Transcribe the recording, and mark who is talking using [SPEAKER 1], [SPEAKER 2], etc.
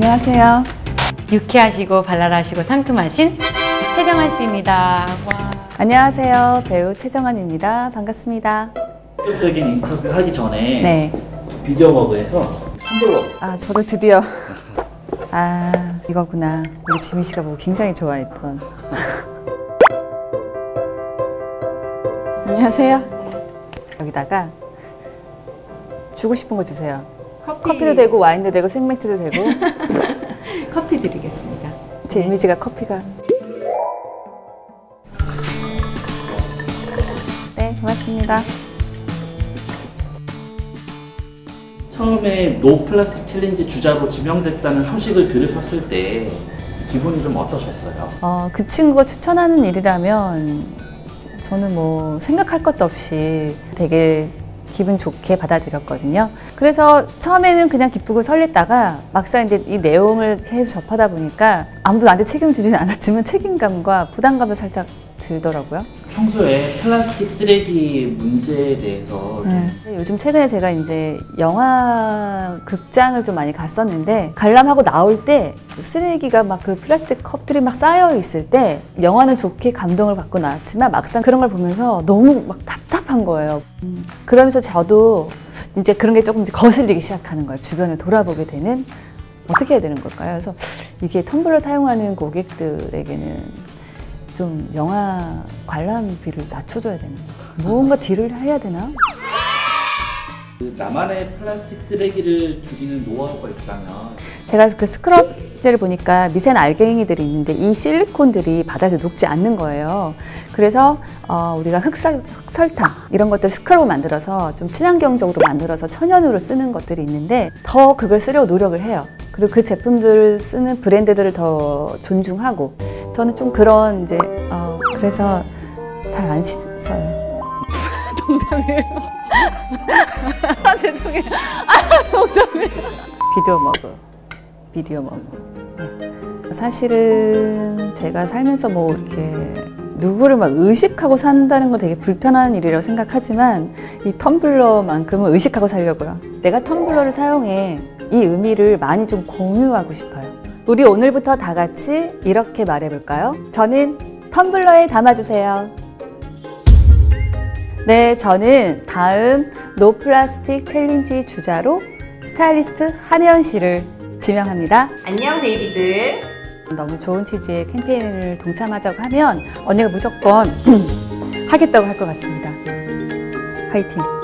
[SPEAKER 1] 안녕하세요.
[SPEAKER 2] 유쾌하시고 발랄하시고 상큼하신 최정환 씨입니다. 와.
[SPEAKER 1] 안녕하세요. 배우 최정환입니다. 반갑습니다.
[SPEAKER 3] 본격적인 인터뷰 하기 전에
[SPEAKER 1] 네.
[SPEAKER 3] 비디오 머그에서 텀블러
[SPEAKER 1] 아, 저도 드디어. 아, 이거구나. 우리 지민 씨가 뭐 굉장히 좋아했던. 안녕하세요. 여기다가 주고 싶은 거 주세요. 커피 도 되고 와인도 되고 생맥주도 되고
[SPEAKER 2] 커피 드리겠습니다.
[SPEAKER 1] 제 이미지가 커피가 네 고맙습니다
[SPEAKER 3] 처음에 노 플라스틱 챌린지 주자로 지명됐다는 소식을 들으셨을 때 기분이 좀 어떠셨어요?
[SPEAKER 1] 어, 그 친구가 추천하는 일이라면 저는 뭐 생각할 것도 없이 되게 기분 좋게 받아들였거든요. 그래서 처음에는 그냥 기쁘고 설렜다가 막상 이제 이 내용을 계속 접하다 보니까 아무도 나한테 책임지지는 않았지만 책임감과 부담감도 살짝 들더라고요.
[SPEAKER 3] 평소에 플라스틱 쓰레기 문제에 대해서 좀
[SPEAKER 1] 네. 요즘 최근에 제가 이제 영화 극장을 좀 많이 갔었는데 관람하고 나올 때 쓰레기가 막 그 플라스틱 컵들이 막 쌓여 있을 때 영화는 좋게 감동을 받고 나왔지만 막상 그런 걸 보면서 너무 막 답답한 거예요. 음, 그러면서 저도 이제 그런 게 조금 거슬리기 시작하는 거예요. 주변을 돌아보게 되는 어떻게 해야 되는 걸까요? 그래서 이게 텀블러 사용하는 고객들에게는 좀 영화 관람비를 낮춰줘야 되나? 뭔가 딜을 해야 되나?
[SPEAKER 3] 그 나만의 플라스틱 쓰레기를 줄이는 노하우가 있다면
[SPEAKER 1] 제가 그 스크럽제를 보니까 미세한 알갱이들이 있는데 이 실리콘들이 바다에서 녹지 않는 거예요. 그래서 어, 우리가 흑설, 흑설탕 이런 것들 스크럽을 만들어서 좀 친환경적으로 만들어서 천연으로 쓰는 것들이 있는데 더 그걸 쓰려고 노력을 해요. 그리고 그 제품들을 쓰는 브랜드들을 더 존중하고 저는 좀 그런 이제 어, 그래서 잘 안 씻어요. 농담이에요. 아, 죄송해요. 아, 농담이에요. 비디오 머그. 비디오 머그. 네. 사실은 제가 살면서 뭐 이렇게 누구를 막 의식하고 산다는 건 되게 불편한 일이라고 생각하지만 이 텀블러만큼은 의식하고 살려고요. 내가 텀블러를 사용해 이 의미를 많이 좀 공유하고 싶어요. 우리 오늘부터 다 같이 이렇게 말해볼까요? 저는 텀블러에 담아주세요. 네, 저는 다음 노 플라스틱 챌린지 주자로 스타일리스트 한혜연 씨를 지명합니다.
[SPEAKER 2] 안녕 베이비들.
[SPEAKER 1] 너무 좋은 취지의 캠페인을 동참하자고 하면 언니가 무조건 하겠다고 할 것 같습니다. 화이팅!